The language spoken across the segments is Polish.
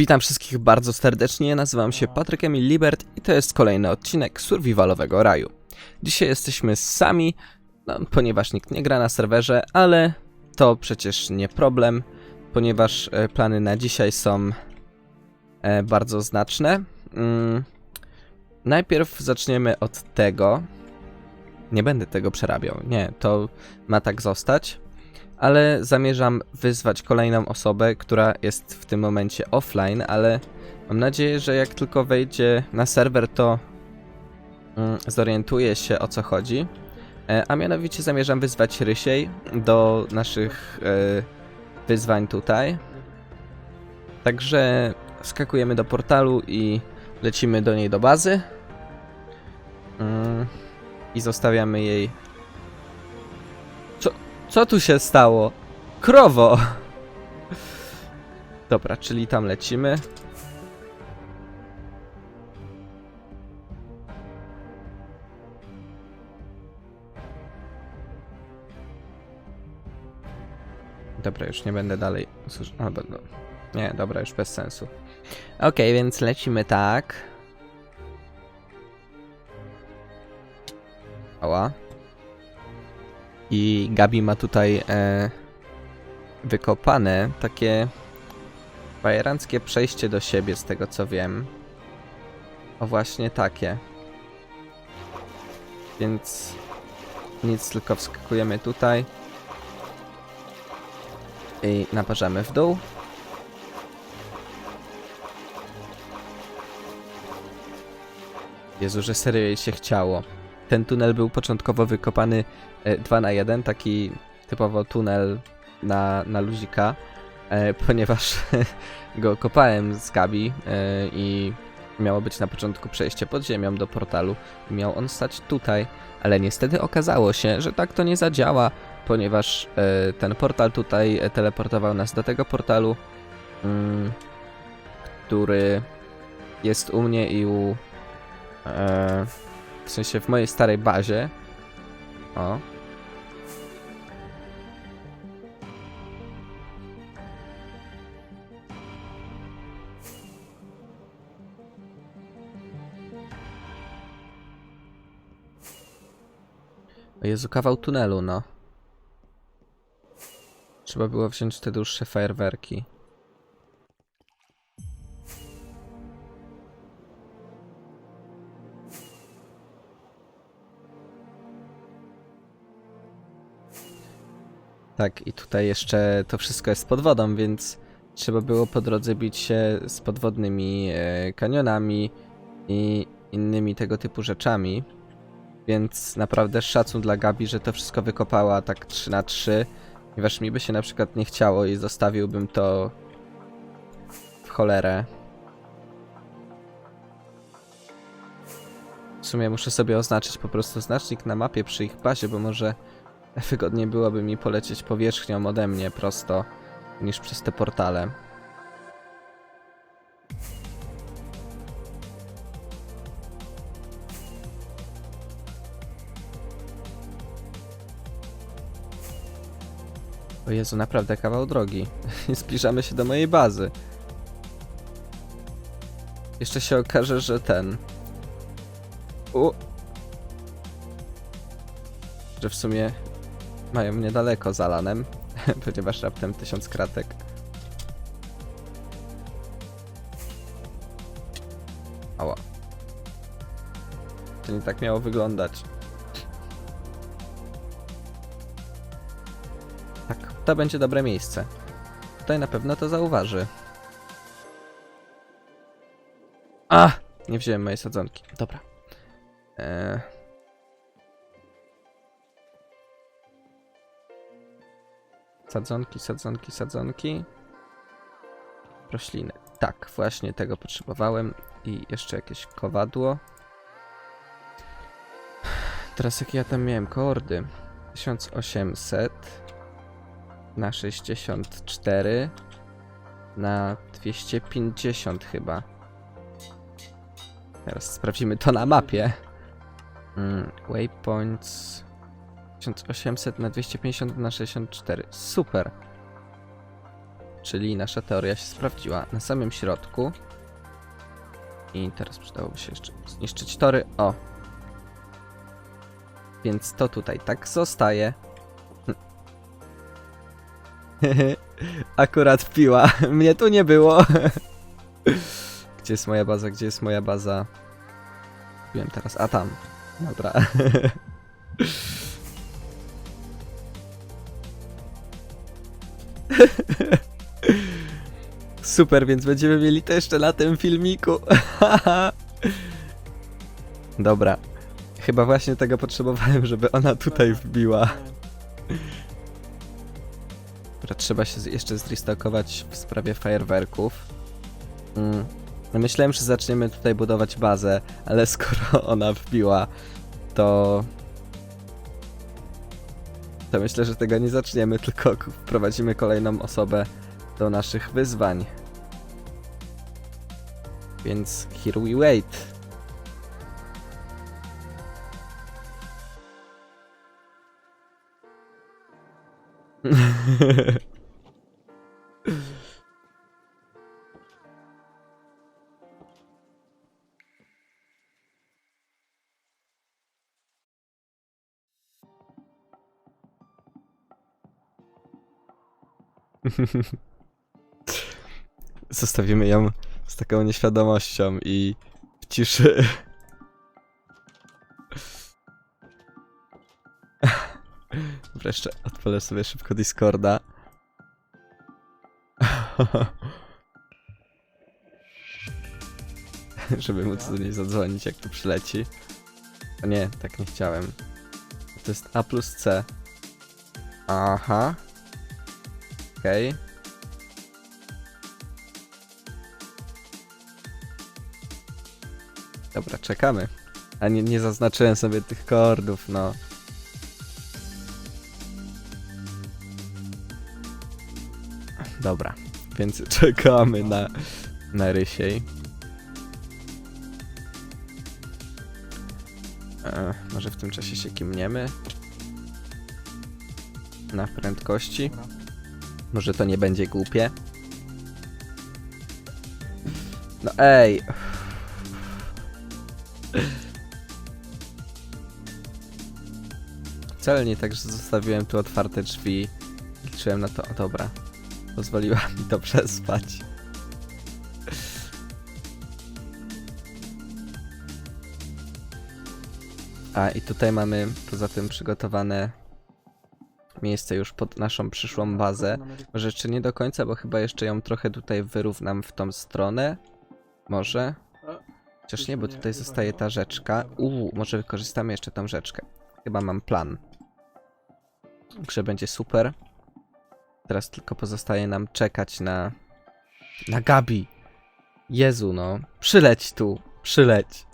Witam wszystkich bardzo serdecznie, nazywam się Patryk Emil Libert i to jest kolejny odcinek Survivalowego Raju. Dzisiaj jesteśmy sami, no, ponieważ nikt nie gra na serwerze, ale to przecież nie problem, ponieważ e, plany na dzisiaj są e, bardzo znaczne. Mm, najpierw zaczniemy od tego. Nie będę tego przerabiał, nie, to ma tak zostać ale zamierzam wyzwać kolejną osobę, która jest w tym momencie offline, ale mam nadzieję, że jak tylko wejdzie na serwer, to mm, zorientuje się o co chodzi. E, a mianowicie zamierzam wyzwać Rysiej do naszych e, wyzwań tutaj. Także skakujemy do portalu i lecimy do niej do bazy. Mm, I zostawiamy jej co tu się stało? Krowo! Dobra, czyli tam lecimy. Dobra, już nie będę dalej. Nie, dobra, już bez sensu. Okej, więc lecimy tak. Ała. I Gabi ma tutaj e, wykopane takie bajeranckie przejście do siebie, z tego co wiem. O właśnie takie. Więc nic, tylko wskakujemy tutaj. I naparzamy w dół. Jezu, że serio jej się chciało. Ten tunel był początkowo wykopany 2 na 1, taki typowo tunel na, na luzika, e, ponieważ go kopałem z Gabi e, i miało być na początku przejście pod ziemią do portalu i miał on stać tutaj, ale niestety okazało się, że tak to nie zadziała, ponieważ e, ten portal tutaj e, teleportował nas do tego portalu, mm, który jest u mnie i u e, w sensie w mojej starej bazie. O. O Jezu, kawał tunelu, no. Trzeba było wziąć te dłuższe fajerwerki. Tak, i tutaj jeszcze to wszystko jest pod wodą, więc trzeba było po drodze bić się z podwodnymi e, kanionami i innymi tego typu rzeczami. Więc naprawdę szacun dla Gabi, że to wszystko wykopała tak 3 na 3 ponieważ mi by się na przykład nie chciało i zostawiłbym to w cholerę. W sumie muszę sobie oznaczyć po prostu znacznik na mapie przy ich bazie, bo może wygodniej byłoby mi polecieć powierzchnią ode mnie prosto niż przez te portale. O Jezu, naprawdę kawał drogi. Zbliżamy się do mojej bazy. Jeszcze się okaże, że ten... U... Że w sumie mają niedaleko za lanem, ponieważ raptem tysiąc kratek. Ała. To nie tak miało wyglądać. Tak, to będzie dobre miejsce. Tutaj na pewno to zauważy. A! Nie wziąłem mojej sadzonki. Dobra. Eee... Sadzonki, sadzonki, sadzonki. Rośliny. Tak, właśnie tego potrzebowałem. I jeszcze jakieś kowadło. Teraz jakie ja tam miałem koordy? 1800 na 64 na 250 chyba. Teraz sprawdzimy to na mapie. Mm, waypoints 1800 na 250 na 64. Super. Czyli nasza teoria się sprawdziła. Na samym środku. I teraz przydałoby się jeszcze zniszczyć tory. O. Więc to tutaj tak zostaje. Akurat piła. Mnie tu nie było. Gdzie jest moja baza? Gdzie jest moja baza? Wiem teraz. A tam. Dobra. Super, więc będziemy mieli to jeszcze na tym filmiku. Dobra. Chyba właśnie tego potrzebowałem, żeby ona tutaj wbiła. Dobra, trzeba się jeszcze zrestokować w sprawie fajerwerków. Mm. Myślałem, że zaczniemy tutaj budować bazę, ale skoro ona wbiła, to... To myślę, że tego nie zaczniemy, tylko wprowadzimy kolejną osobę do naszych wyzwań. Więc here we wait. Zostawimy ją z taką nieświadomością i w ciszy. Wreszcie odpalę sobie szybko Discorda. Żeby móc do niej zadzwonić, jak tu przyleci. O nie, tak nie chciałem. To jest A plus C. Aha. Okej. Dobra, czekamy. A nie, nie zaznaczyłem sobie tych kordów, no. Dobra, więc czekamy na, na Rysiej. E, może w tym czasie się kimniemy? Na prędkości. Może to nie będzie głupie. No ej. Wcale nie tak, że zostawiłem tu otwarte drzwi. Liczyłem na to. O, dobra. Pozwoliła mi to przespać. A i tutaj mamy poza tym przygotowane miejsce już pod naszą przyszłą bazę. Może jeszcze nie do końca, bo chyba jeszcze ją trochę tutaj wyrównam w tą stronę. Może? Chociaż nie, bo tutaj zostaje ta rzeczka. Uuu, może wykorzystamy jeszcze tą rzeczkę. Chyba mam plan. Grze będzie super. Teraz tylko pozostaje nam czekać na... Na Gabi! Jezu, no. Przyleć tu. Przyleć.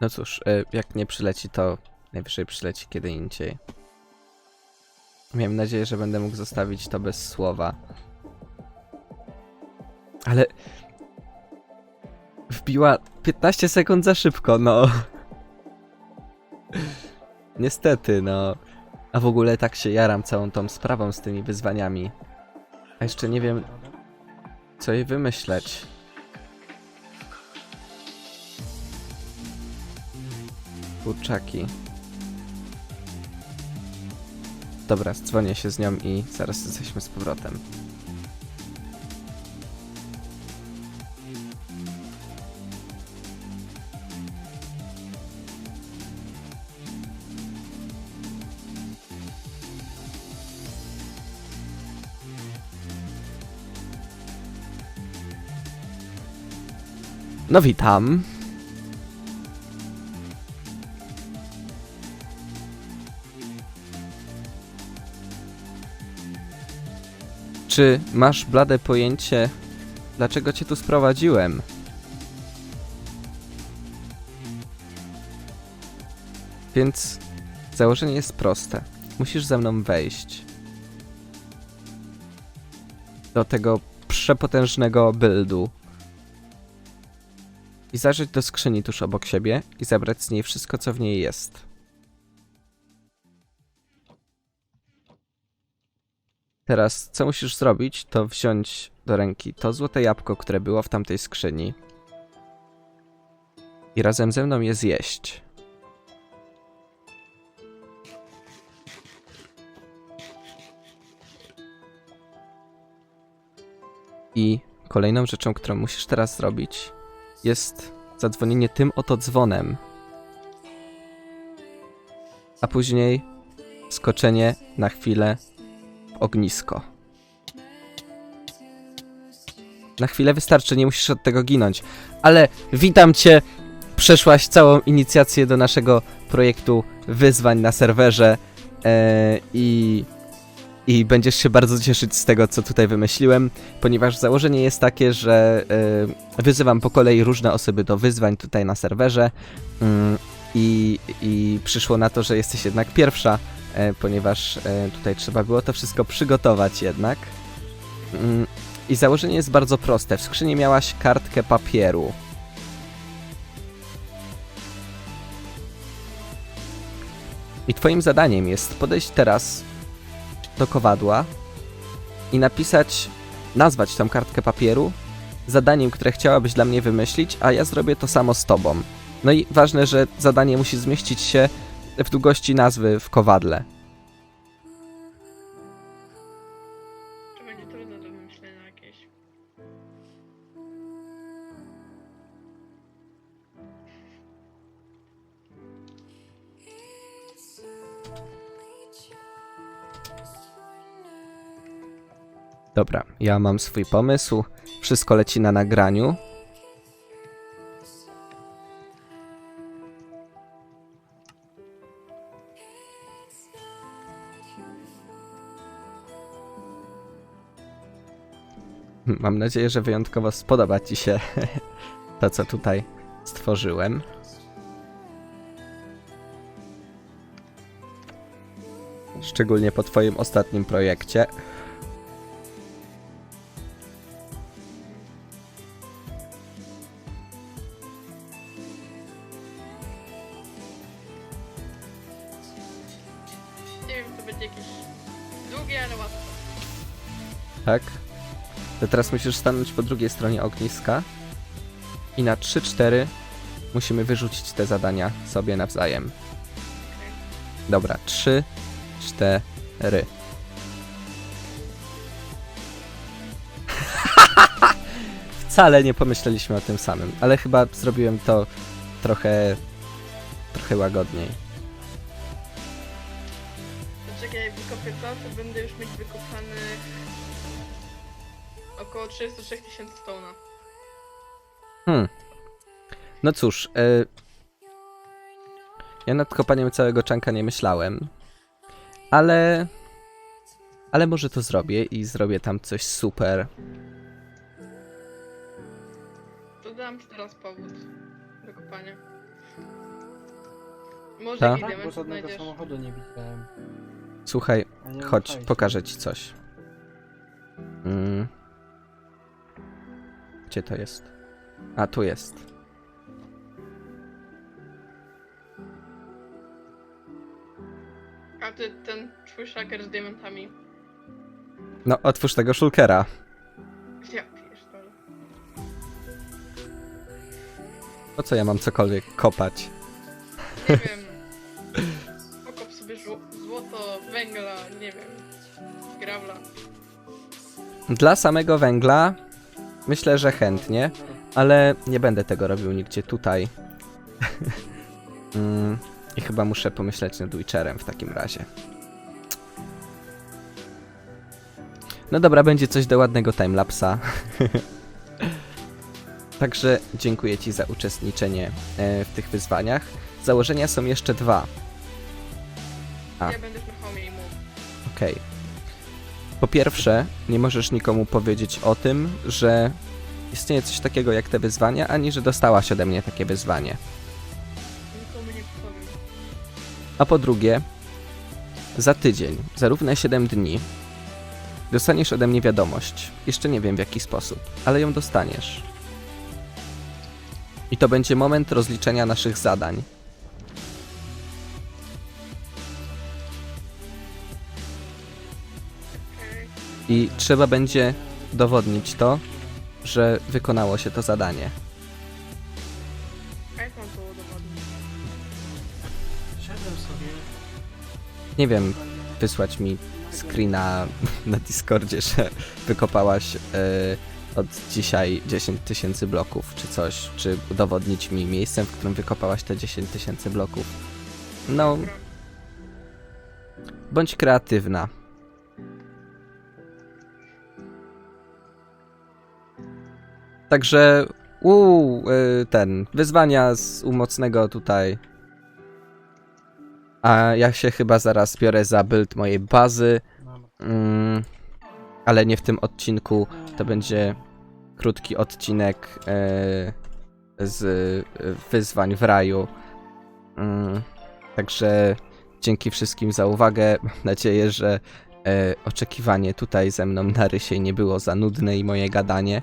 No cóż, y, jak nie przyleci, to najwyżej przyleci kiedy indziej. Miałem nadzieję, że będę mógł zostawić to bez słowa. Ale... Wbiła 15 sekund za szybko, no. Niestety, no. A w ogóle tak się jaram całą tą sprawą z tymi wyzwaniami. A jeszcze nie wiem, co jej wymyśleć. Kurczaki. Dobra, dzwonię się z nią i zaraz jesteśmy z powrotem. No witam. Czy masz blade pojęcie, dlaczego cię tu sprowadziłem? Więc założenie jest proste. Musisz ze mną wejść do tego przepotężnego buildu i zajrzeć do skrzyni tuż obok siebie i zabrać z niej wszystko, co w niej jest. Teraz, co musisz zrobić, to wziąć do ręki to złote jabłko, które było w tamtej skrzyni i razem ze mną je zjeść. I kolejną rzeczą, którą musisz teraz zrobić, jest zadzwonienie tym oto dzwonem. A później skoczenie na chwilę ognisko. Na chwilę wystarczy, nie musisz od tego ginąć. Ale witam cię! Przeszłaś całą inicjację do naszego projektu wyzwań na serwerze e, i, i będziesz się bardzo cieszyć z tego, co tutaj wymyśliłem, ponieważ założenie jest takie, że e, wyzywam po kolei różne osoby do wyzwań tutaj na serwerze mm, i, przyszło na to, że jesteś jednak pierwsza, ponieważ e, tutaj trzeba było to wszystko przygotować jednak. Mm, I założenie jest bardzo proste. W skrzyni miałaś kartkę papieru. I twoim zadaniem jest podejść teraz do kowadła i napisać, nazwać tą kartkę papieru zadaniem, które chciałabyś dla mnie wymyślić, a ja zrobię to samo z tobą. No i ważne, że zadanie musi zmieścić się w długości nazwy w kowadle. To będzie trudne do wymyślenia jakieś. Dobra, ja mam swój pomysł. Wszystko leci na nagraniu. Mam nadzieję, że wyjątkowo spodoba Ci się to, co tutaj stworzyłem. Szczególnie po Twoim ostatnim projekcie. Nie wiem, to będzie jakieś długie, ale łatwe. Tak? To teraz musisz stanąć po drugiej stronie ogniska i na 3-4 musimy wyrzucić te zadania sobie nawzajem. Dobra, 3, 4. Wcale nie pomyśleliśmy o tym samym, ale chyba zrobiłem to trochę trochę łagodniej. Czekaj, jak wykopię to, to będę już mieć wykopanych około 33 tysięcy stona. Hmm. No cóż, y... ja nad kopaniem całego czanka nie myślałem, ale... Ale może to zrobię i zrobię tam coś super. To dam ci teraz powód do kopania. Może Ta? Tak, bo diament żadnego znajdziesz. samochodu nie widziałem. Słuchaj, A nie chodź, pokażę ci coś. Mm. Gdzie to jest? A, tu jest. A ty, ten twój szlaker z diamentami. No, otwórz tego szulkera. Ja pierdolę. Po co ja mam cokolwiek kopać? Nie wiem. Pokop sobie żu- złoto, węgla, nie wiem. Grawla. Dla samego węgla myślę, że chętnie, ale nie będę tego robił nigdzie tutaj. mm, I chyba muszę pomyśleć nad Witcherem w takim razie. No dobra, będzie coś do ładnego timelapsa. Także dziękuję Ci za uczestniczenie e, w tych wyzwaniach. Założenia są jeszcze dwa. A. Ja będę. Okej. Po pierwsze, nie możesz nikomu powiedzieć o tym, że istnieje coś takiego jak te wyzwania, ani że dostałaś ode mnie takie wyzwanie. Nikomu nie powiem. A po drugie, za tydzień, za równe 7 dni, Dostaniesz ode mnie wiadomość. Jeszcze nie wiem w jaki sposób, ale ją dostaniesz. I to będzie moment rozliczenia naszych zadań. I trzeba będzie dowodnić to, że wykonało się to zadanie. A jak mam to udowodnić? Szedłem sobie. Nie wiem, wysłać mi screena na Discordzie, że wykopałaś e, od dzisiaj 10 tysięcy bloków, czy coś, czy udowodnić mi miejscem, w którym wykopałaś te 10 tysięcy bloków. No, bądź kreatywna. Także, uuu, y, ten, wyzwania z umocnego tutaj. A ja się chyba zaraz biorę za build mojej bazy, mm, ale nie w tym odcinku. To będzie krótki odcinek e, z e, wyzwań w raju. Mm, także dzięki wszystkim za uwagę. Mam nadzieję, że oczekiwanie tutaj ze mną na rysie nie było za nudne i moje gadanie.